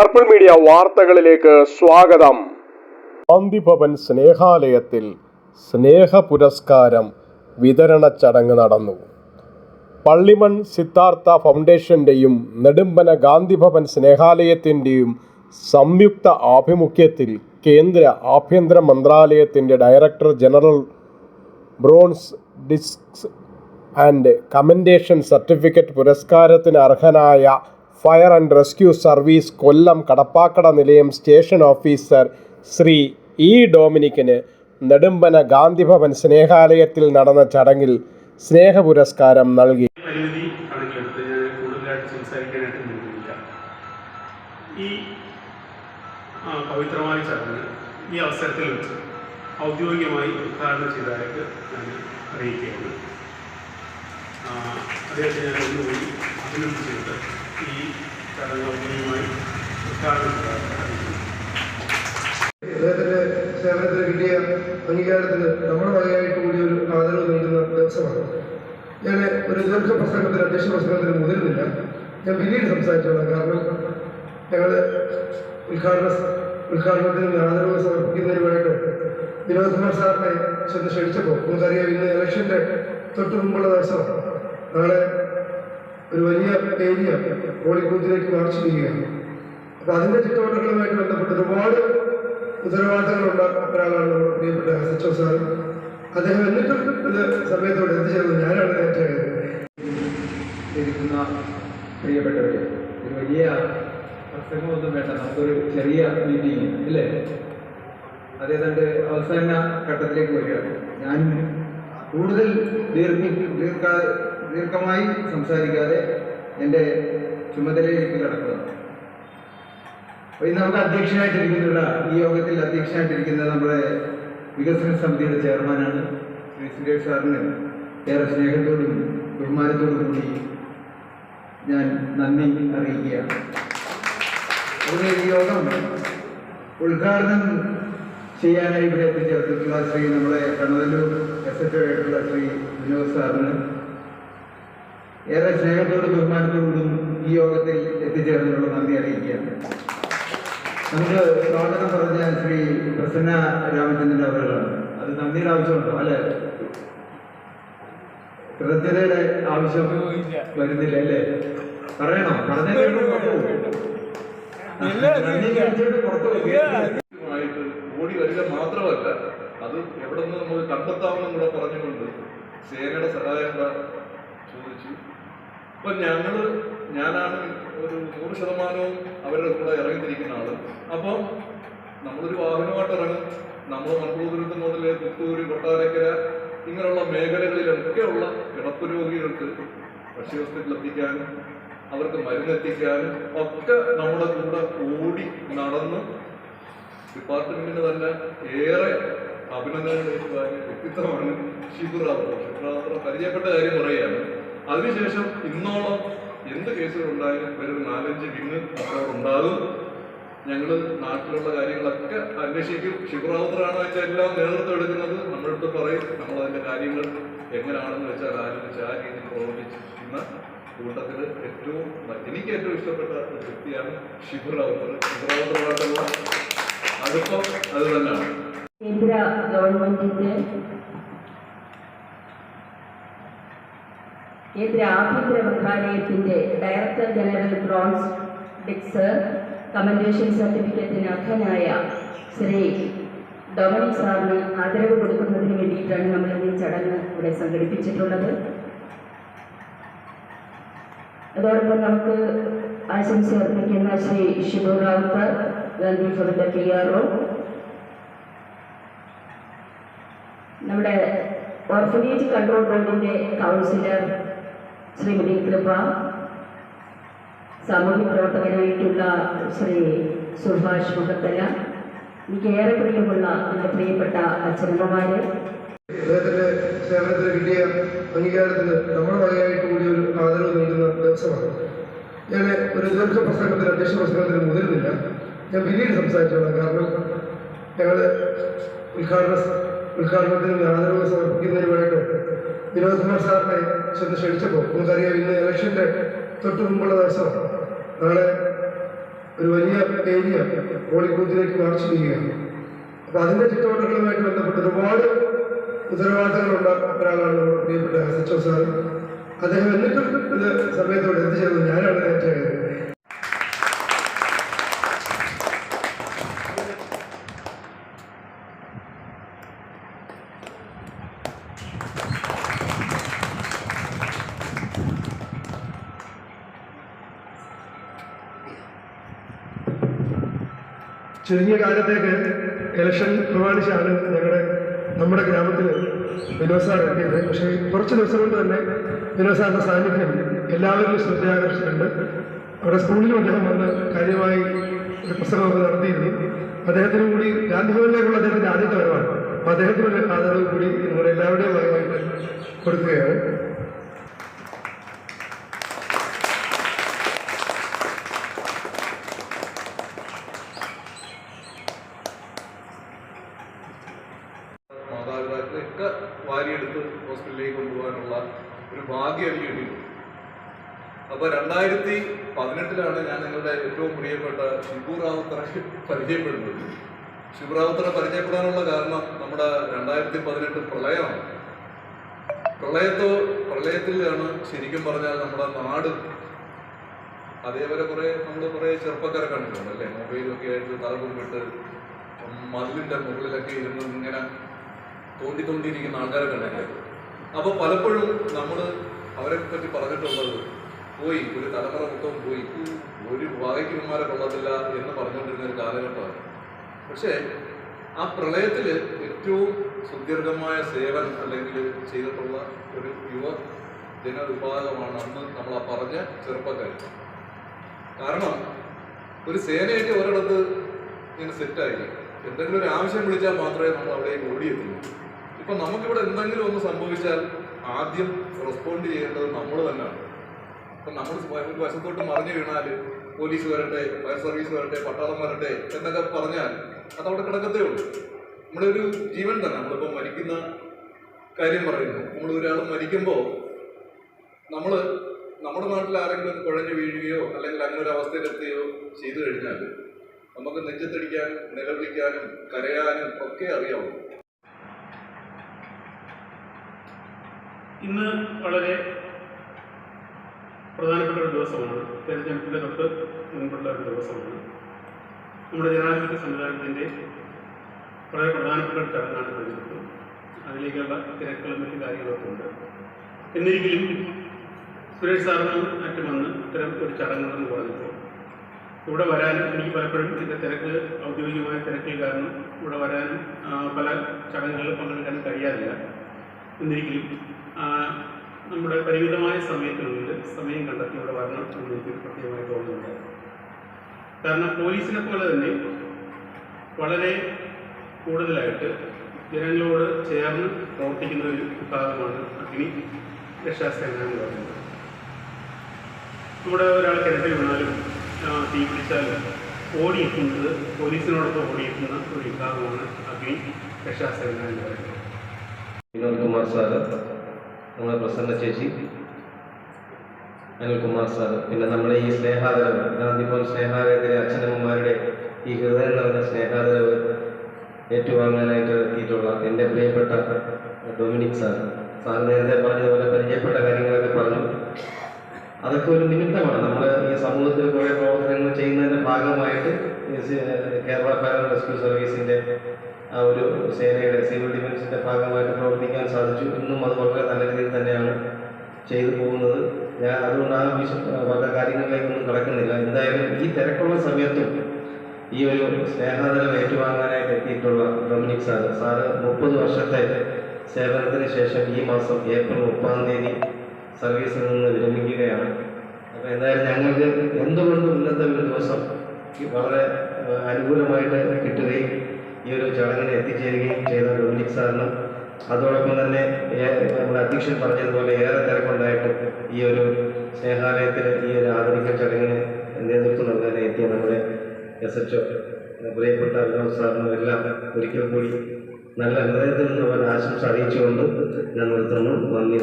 Purple media വാർത്തകളിലേക്ക് സ്വാഗതം. ഗാന്ധിഭവൻ സ്നേഹാലയത്തിൽ സ്നേഹ പുരസ്കാരം വിതരണ ചടങ്ങ് നടന്നു. പള്ളിമൺ സിദ്ധാർത്ഥ ഫൗണ്ടേഷന്റെയും നെടുമ്പന ഗാന്ധിഭവൻ സ്നേഹാലയത്തിന്റെയും സംയുക്ത ആഭിമുഖ്യത്തിൽ കേന്ദ്ര ആഭ്യന്തര മന്ത്രാലയത്തിന്റെ director general bronze discs and commendation certificate പുരസ്കാരത്തിന് അർഹനായ fire and rescue service Kollam Kadappakada നിലയം സ്റ്റേഷൻ ഓഫീസർ ശ്രീ ഇ ഡൊമിനിക്കിന് നെടുമ്പന ഗാന്ധിഭവൻ സ്നേഹാലയത്തിൽ നടന്ന ചടങ്ങിൽ സ്നേഹ പുരസ്കാരം നൽകി. ഈ പവിത്രമായ ചടങ്ങ് ഈ അവസരത്തിൽ വെച്ച് ഔദ്യോഗികമായി ഉദ്ഘാടനം ചെയ്തതായിട്ട് ഞാൻ അറിയിക്കുകയാണ്. അദ്ദേഹത്തെ ഞാൻ ഒന്നുകൂടി അഭിനന്ദിച്ചുകൊണ്ട് ഈ അദ്ദേഹത്തിന്റെ സേവനത്തിന് കിട്ടിയ അംഗീകാരത്തിന് നമ്മുടെ വകയായിട്ട് കൂടി ഒരു ആദരവ് നൽകുന്ന ദിവസമാണ് ഞാൻ ഒരു ദീർഘ പ്രസംഗത്തിന് അധ്യക്ഷ പ്രസംഗത്തിന് മുതിരുന്നില്ല ഞാൻ പിന്നീട് സംസാരിച്ചോളാം കാരണം ഞങ്ങൾ ഉദ്ഘാടന ഉദ്ഘാടനത്തിന് ആദരവ് സമർപ്പിക്കുന്നതിനുമായിട്ട് വിനോദ് കുമാർ സാറിനെ ചെന്ന് ക്ഷണിച്ചപ്പോൾ നമുക്കറിയാം ഇന്ന് ഇലക്ഷന്റെ തൊട്ട് മുമ്പുള്ള ദിവസമാണ് നാളെ ഒരു വലിയ ഏരിയ ബൂത്തിലേക്ക് മാർച്ച് ചെയ്യുകയാണ് അപ്പൊ അതിന്റെ ചുറ്റുവട്ടങ്ങളുമായിട്ട് ബന്ധപ്പെട്ട് ഒരുപാട് ഉത്തരവാദിത്തങ്ങളുള്ള ഒരാളാണ് നമ്മുടെ പ്രിയപ്പെട്ട എസ് എച്ച് സാർ അദ്ദേഹം എന്നിട്ടും ഇത് സമയത്തോടെ എത്തിച്ചേർന്നത് ഞാനാണ് ഏറ്റവും ഇരിക്കുന്ന പ്രിയപ്പെട്ടവര് ഒരു വലിയ പ്രസംഗമൊന്നും വേണ്ട. നമുക്കൊരു ചെറിയ മീറ്റിംഗ് അല്ലേ? അതേതാണ്ട് അവസാന ഘട്ടത്തിലേക്ക് വരികയാണ്. ഞാൻ കൂടുതൽ ദീർഘ ദീർഘ ദീർഘമായി സംസാരിക്കാതെ എന്റെ ചുമതലയിലേക്ക് കിടക്കുകയാണ് അപ്പോൾ ഇന്ന് നമുക്ക് അധ്യക്ഷനായിട്ടിരിക്കുന്നുള്ള ഈ യോഗത്തിൽ അധ്യക്ഷനായിട്ടിരിക്കുന്നത് നമ്മുടെ വികസന സമിതിയുടെ ചെയർമാനാണ് ശ്രീ സുരേഷ് സാറിന് ഏറെ സ്നേഹത്തോടും ബഹുമാനത്തോടും കൂടി ഞാൻ നന്ദി അറിയിക്കുകയാണ്. അതുപോലെ ഈ യോഗം ഉദ്ഘാടനം ചെയ്യാനായി ഇവിടെ എത്തിച്ചേർത്തിട്ടുള്ള ശ്രീ നമ്മളെ കണ്ണൂരിലൂർ എസ് എച്ച് ആയിട്ടുള്ള ശ്രീ വിനോദ് സാറിന് ഏറെ സ്നേഹത്തോടും ബഹുമാനത്തോടും ഈ യോഗത്തിൽ എത്തിച്ചേർന്നുള്ള നന്ദി അറിയിക്കുകയാണ്. നമുക്ക് സ്വാഗതം പറഞ്ഞ ശ്രീ പ്രസന്ന രാമചന്ദ്രൻ അവരുകളാണ്. അത് നന്ദിയുടെ ആവശ്യമുണ്ടോ? അല്ലെ? കൃത്യതയുടെ ആവശ്യം വരുന്നില്ല അല്ലേ? പറയണോ? പറഞ്ഞ ഓടി വരിക മാത്രമല്ല അത് എവിടെ നിന്ന് നമുക്ക് കണ്ടെത്താമെന്നും കൂടെ പറഞ്ഞുകൊണ്ട് സേനയുടെ സഹായം ചോദിച്ചു. അപ്പം ഞങ്ങൾ ഞാനാണ് ഒരു നൂറ് ശതമാനവും അവരുടെ കൂടെ ഇറങ്ങിത്തിരിക്കുന്ന ആൾ. അപ്പം നമ്മളൊരു വാഹനമായിട്ട് ഇറങ്ങും നമ്മൾ മൺകൂതുരുത്ത് മുതൽ പുത്തൂര് കൊട്ടാരക്കര ഇങ്ങനെയുള്ള മേഖലകളിലൊക്കെയുള്ള കിടപ്പ് രോഗികൾക്ക് ഭക്ഷ്യവസ്തുക്കൾ എത്തിക്കാനും അവർക്ക് മരുന്നെത്തിക്കാനും ഒക്കെ നമ്മുടെ കൂടെ ഓടി നടന്ന് ഡിപ്പാർട്ട്മെന്റിന് തന്നെ ഏറെ അഭിനന്ദനങ്ങൾ വ്യക്തിത്വമാണ്. ഷിബു റാവു പരിചയപ്പെട്ട കാര്യം പറയുകയാണ് അതിനുശേഷം ഇന്നോളം എന്ത് കേസുകൾ ഉണ്ടായാലും ഒരു നാലഞ്ച് വിങ് ഉണ്ടാകും. ഞങ്ങൾ നാട്ടിലുള്ള കാര്യങ്ങളൊക്കെ അന്വേഷിക്കും. ശിവറാവുത്തറാണ് വെച്ചാൽ എല്ലാം നേതൃത്വം എടുക്കുന്നത്. നമ്മളടുത്ത് പറയും നമ്മൾ അതിന്റെ കാര്യങ്ങൾ എങ്ങനെയാണെന്ന് വെച്ചാൽ ആലോചിച്ച് ആ രീതിയിൽ പ്രവർത്തിച്ചിരിക്കുന്ന കൂട്ടത്തിൽ ഏറ്റവും എനിക്ക് ഏറ്റവും ഇഷ്ടപ്പെട്ട ഒരു വ്യക്തിയാണ് ശിവറാവുത്തർ ശിവറാവുത്തറുമായിട്ടുള്ള അടുപ്പം അത് തന്നെയാണ്. കേന്ദ്ര ഗവൺമെന്റിന്റെ കേന്ദ്ര ആഭ്യന്തര മന്ത്രാലയത്തിന്റെ ഡയറക്ടർ ജനറൽ ബ്രോൺസ് ഡിക്സർ കമൻഡേഷൻ സർട്ടിഫിക്കറ്റിന് അർഹനായ ശ്രീ ഡൊമിനിക് സാറിന് ആദരവ് കൊടുക്കുന്നതിന് വേണ്ടിയിട്ടാണ് നമ്മൾ ഈ ചടങ്ങ് ഇവിടെ സംഘടിപ്പിച്ചിട്ടുള്ളത്. അതോടൊപ്പം നമുക്ക് ആശംസ അർപ്പിക്കുന്ന ശ്രീ ഷിബു റാവുത്തർ ഗാന്ധി ഭവന്റെ പി ആർ ഒ. നമ്മുടെ ഓർഫനേജ് കൺട്രോൾ ബോർഡിന്റെ കൗൺസിലർ ശ്രീമതി കൃപ സാമൂഹ്യ പ്രവർത്തകനായിട്ടുള്ള ശ്രീ സുഭാഷ് മുഖത്തല എനിക്ക് ഏറെ പ്രിയമുള്ള എന്റെ പ്രിയപ്പെട്ട അച്ഛനമ്മമാര്. അദ്ദേഹത്തിന്റെ സേവനത്തിന് കിട്ടിയ അംഗീകാരത്തിന് നമ്മുടെ വകയായിട്ട് കൂടി ഒരു ആദരവ് നൽകുന്ന ദിവസമാണ്. ഞാൻ ഒരു ദീർഘ പ്രസംഗത്തിന് അധ്യക്ഷ പ്രസംഗത്തിന് മുതിരുന്നില്ല. ഞാൻ പിന്നീട് സംസാരിച്ചോളാം. കാരണം ഞങ്ങൾ ഉദ്ഘാടന ഉദ്ഘാടനത്തിന് ആദരവ് സമർപ്പിക്കുന്നതിനുമായിട്ട് വിനോദ് കുമാർ സാറിനെ ചെന്ന് ക്ഷണിച്ചപ്പോൾ നമുക്കറിയാം ഇന്ന് ഇലക്ഷന്റെ തൊട്ട് മുമ്പുള്ള ദിവസം നാളെ ഒരു വലിയ ഏരിയ പോളിംഗ് ബൂത്തിലേക്ക് മാർച്ച് ചെയ്യുകയാണ്. അപ്പോൾ അതിന്റെ ചുറ്റുവട്ടങ്ങളുമായിട്ട് ബന്ധപ്പെട്ട് ഒരുപാട് ഉത്തരവാദിത്തങ്ങളുള്ള ഒരാളാണ് പ്രിയപ്പെട്ട എസ് എച്ച് ഒ സാർ അദ്ദേഹം എന്നിട്ടും ഇത് സമയത്തോടെ എത്തിച്ചേർന്നത് ഞാനാണ് നേരത്തെ ചുരുങ്ങിയ കാലത്തേക്ക് ഇലക്ഷൻ പ്രമാണിച്ചാണ് ഞങ്ങളുടെ നമ്മുടെ ഗ്രാമത്തിൽ വിനോദ് സാർ എത്തിയത്. പക്ഷേ കുറച്ച് ദിവസം കൊണ്ട് തന്നെ വിനോദ് സാറിന്റെ സാന്നിധ്യം എല്ലാവരിലും ശ്രദ്ധയാകർഷിച്ചിട്ടുണ്ട്. അവിടെ സ്കൂളിലും അദ്ദേഹം വന്ന് കാര്യമായി ഒരു പ്രസംഗമൊക്കെ നടത്തിയിരുന്നു. അദ്ദേഹത്തിന് കൂടി ഗാന്ധിഭവനിലേക്കുള്ള അദ്ദേഹത്തിന്റെ ആദ്യത്തെ വരവാണ്. അപ്പോൾ അദ്ദേഹത്തിനൊരു ആദരവ് കൂടി നമ്മുടെ എല്ലാവരുടെയും ഭാഗമായിട്ട് കൊടുക്കുകയാണ്. മാതാപിതാക്കളെയൊക്കെ വാരിയെടുത്ത് ഹോസ്പിറ്റലിലേക്ക് കൊണ്ടുപോകാനുള്ള ഒരു ഭാഗ്യം എനിക്ക് കിട്ടിയിട്ടുണ്ട്. അപ്പോൾ രണ്ടായിരത്തി പതിനെട്ടിലാണ് ഞാൻ നിങ്ങളുടെ ഏറ്റവും പ്രിയപ്പെട്ട ഷിബു റാവുത്തറെ പരിചയപ്പെടുന്നത്. ഷിബു റാവുത്തറെ പരിചയപ്പെടാനുള്ള കാരണം നമ്മുടെ രണ്ടായിരത്തി പതിനെട്ട് പ്രളയമാണ്. പ്രളയത്തോ പ്രളയത്തിലാണ് ശരിക്കും പറഞ്ഞാൽ നമ്മുടെ നാട് അതേപോലെ കുറെ നമ്മൾ കുറെ ചെറുപ്പക്കാരെ കണ്ടിട്ടുണ്ട് അല്ലേ? മൊബൈലൊക്കെ ആയിട്ട് തലകുമ്പിട്ട് മതിലിന്റെ മുകളിലൊക്കെ ഇരുന്ന് ഇങ്ങനെ തോണ്ടി തോണ്ടിയിരിക്കുന്ന ആൾക്കാരെ കണ്ടിട്ടുണ്ട് അപ്പോൾ പലപ്പോഴും നമ്മൾ അവരെ പറ്റി പറഞ്ഞിട്ടുള്ളത് പോയി ഒരു തലമുറ മൊത്തം പോയി. ഒരു വായിക്കുമാരെ കൊള്ളത്തില്ല എന്ന് പറഞ്ഞുകൊണ്ടിരുന്ന ഒരു കാലഘട്ടമാണ്. പക്ഷേ ആ പ്രളയത്തിൽ ഏറ്റവും സുദീർഘമായ സേവനം അല്ലെങ്കിൽ ചെയ്തിട്ടുള്ള ഒരു യുവ ജനവിഭാഗമാണ് അന്ന് നമ്മൾ ആ പറഞ്ഞ ചെറുപ്പക്കാർ കാരണം ഒരു സേനയൊക്കെ ഒരിടത്ത് ഇങ്ങനെ സെറ്റായി എന്തെങ്കിലും ഒരു ആവശ്യം വിളിച്ചാൽ മാത്രമേ നമ്മൾ അവിടെ ഓടിയെത്തുള്ളൂ. ഇപ്പൊ നമുക്കിവിടെ എന്തെങ്കിലും ഒന്ന് സംഭവിച്ചാൽ ആദ്യം റെസ്പോണ്ട് ചെയ്യേണ്ടത് നമ്മൾ തന്നെയാണ്. അപ്പൊ നമ്മൾ വശത്തോട്ട് മറിഞ്ഞു വീണാൽ പോലീസ് വരട്ടെ ഫയർ സർവീസ് വരട്ടെ പട്ടാളം വരട്ടെ എന്നൊക്കെ പറഞ്ഞാൽ അതവിടെ കിടക്കത്തേ ഉള്ളൂ. നമ്മുടെ ഒരു ജീവൻ തന്നെ. നമ്മളിപ്പോൾ മരിക്കുന്ന കാര്യം പറയുന്നു നമ്മൾ ഒരാൾ മരിക്കുമ്പോൾ നമ്മൾ നമ്മുടെ നാട്ടിൽ ആരെങ്കിലും കുഴഞ്ഞു വീഴുകയോ അല്ലെങ്കിൽ അങ്ങനെ ഒരു അവസ്ഥയിലെത്തുകയോ ചെയ്തു കഴിഞ്ഞാൽ നമുക്ക് നെഞ്ചത്തടിക്കാനും നിലവിളിക്കാനും കരയാനും ഒക്കെ അറിയാവും ഇന്ന് വളരെ പ്രധാനപ്പെട്ട ഒരു ദിവസമാണ്. തെരഞ്ഞെടുപ്പിന്റെ തൊട്ട് മുൻപുള്ള ഒരു ദിവസമാണ്. നമ്മുടെ ജനാധിപത്യ സംവിധാനത്തിന്റെ വളരെ പ്രധാനപ്പെട്ട ഒരു ചടങ്ങാണ് തെരഞ്ഞെടുപ്പ്. അതിലേക്കുള്ള തിരക്കുകളും മറ്റു കാര്യങ്ങളൊക്കെ ഉണ്ട്. എന്നിരിക്കലും സുരേഷ് സാറിന് മറ്റും വന്ന് ഇത്തരം ഒരു ചടങ്ങുകളെന്ന് പറഞ്ഞപ്പോൾ ഇവിടെ വരാനും എനിക്ക് പലപ്പോഴും എന്റെ തിരക്ക് ഔദ്യോഗികമായ തിരക്കിൽ കാരണം ഇവിടെ വരാനും പല ചടങ്ങുകളിൽ പങ്കെടുക്കാനും കഴിയാറില്ല. എന്നിരിക്കലും നമ്മുടെ പരിമിതമായ സമയത്തിനുള്ളിൽ സമയം കണ്ടെത്തി ഇവിടെ വരണം എന്ന് എനിക്ക് പ്രത്യേകമായി തോന്നുന്നുണ്ടായിരുന്നു കാരണം പോലീസിനെ പോലെ തന്നെ വളരെ കൂടുതലായിട്ട് ജനങ്ങളോട് ചേർന്ന് പ്രവർത്തിക്കുന്ന ഒരു വിഭാഗമാണ് അഗ്നി രക്ഷാസേന എന്ന് പറയുന്നത്. ഇവിടെ ഒരാൾ കിണറ്റിൽ വീണാലും തീ പിടിച്ചാലും ഓടിയെത്തുന്നത് പോലീസിനോടൊപ്പം ഓടിയെത്തുന്ന ഒരു വിഭാഗമാണ് അഗ്നി രക്ഷാസേന എന്ന് പറയുന്നത്. വിനോദ് കുമാർ സാറ് നമ്മളെ പ്രസന്ന ചേച്ചി അനിൽകുമാർ സാറ് പിന്നെ നമ്മുടെ ഈ സ്നേഹാദരവ് ഗാന്ധിഭവൻ സ്നേഹാലയത്തിലെ അച്ഛനമ്മമാരുടെ ഈ ഹൃദയം നിറഞ്ഞ സ്നേഹാദരവ് ഏറ്റുവാങ്ങാനായിട്ട് എത്തിയിട്ടുള്ള എന്റെ പ്രിയപ്പെട്ട ഡൊമിനിക് സാർ. സാർ നേരത്തെ പറഞ്ഞതുപോലെ പരിചയപ്പെട്ട കാര്യങ്ങളൊക്കെ പറഞ്ഞു. അതൊക്കെ ഒരു നിമിത്തമാണ്. നമ്മൾ ഈ സമൂഹത്തിൽ കുറേ പ്രവർത്തനങ്ങൾ ചെയ്യുന്നതിന്റെ ഭാഗമായിട്ട് കേരള ഫയർ റെസ്ക്യൂ സർവീസിന്റെ ആ ഒരു സേനയുടെ സിവിൽ ഡിഫൻസിന്റെ ഭാഗമായിട്ട് പ്രവർത്തിക്കാൻ സാധിച്ചു. ഇന്നും അത് വളരെ നല്ല രീതിയിൽ തന്നെയാണ് ചെയ്തു പോകുന്നത്. ഞാൻ അതുകൊണ്ട് ആ വിശ വക കാര്യങ്ങളിലേക്കൊന്നും കടക്കുന്നില്ല. എന്തായാലും ഈ തിരക്കുള്ള സമയത്തും ഈ ഒരു സ്നേഹാദരം ഏറ്റുവാങ്ങാനായിട്ട് എത്തിയിട്ടുള്ള ഡൊമിനിക് സാറ്. സാറ് മുപ്പത് വർഷത്തെ സേവനത്തിന് ശേഷം ഈ മാസം ഏപ്രിൽ മുപ്പതാം തീയതി സർവീസിൽ നിന്ന് വിരമിക്കുകയാണ്. അപ്പോൾ എന്തായാലും ഞങ്ങൾക്ക് എന്തുകൊണ്ടും ഇന്നത്തെ ഒരു ദിവസം വളരെ അനുകൂലമായിട്ട് കിട്ടുകയും ഈ ഒരു ചടങ്ങിന് എത്തിച്ചേരുകയും ചെയ്ത ഡൊമിനിക് സാറിനും അതോടൊപ്പം തന്നെ നമ്മുടെ അധ്യക്ഷൻ പറഞ്ഞതുപോലെ ഏറെ തിരക്കുണ്ടായിട്ട് ഈ ഒരു സ്നേഹാലയത്തിൽ ഈ ഒരു ആധുനിക ചടങ്ങിന് നേതൃത്വം നൽകാൻ എത്തിയ നമ്മുടെ എസ് എച്ച് ഒ പ്രിയപ്പെട്ട വിനോദ് സാറിനും എല്ലാം ഒരിക്കൽ കൂടി നല്ല ഹൃദയത്തിൽ നിന്ന് ഒരു ആശംസ അറിയിച്ചുകൊണ്ട് ഞാൻ നിർത്തുന്നു. നന്ദി.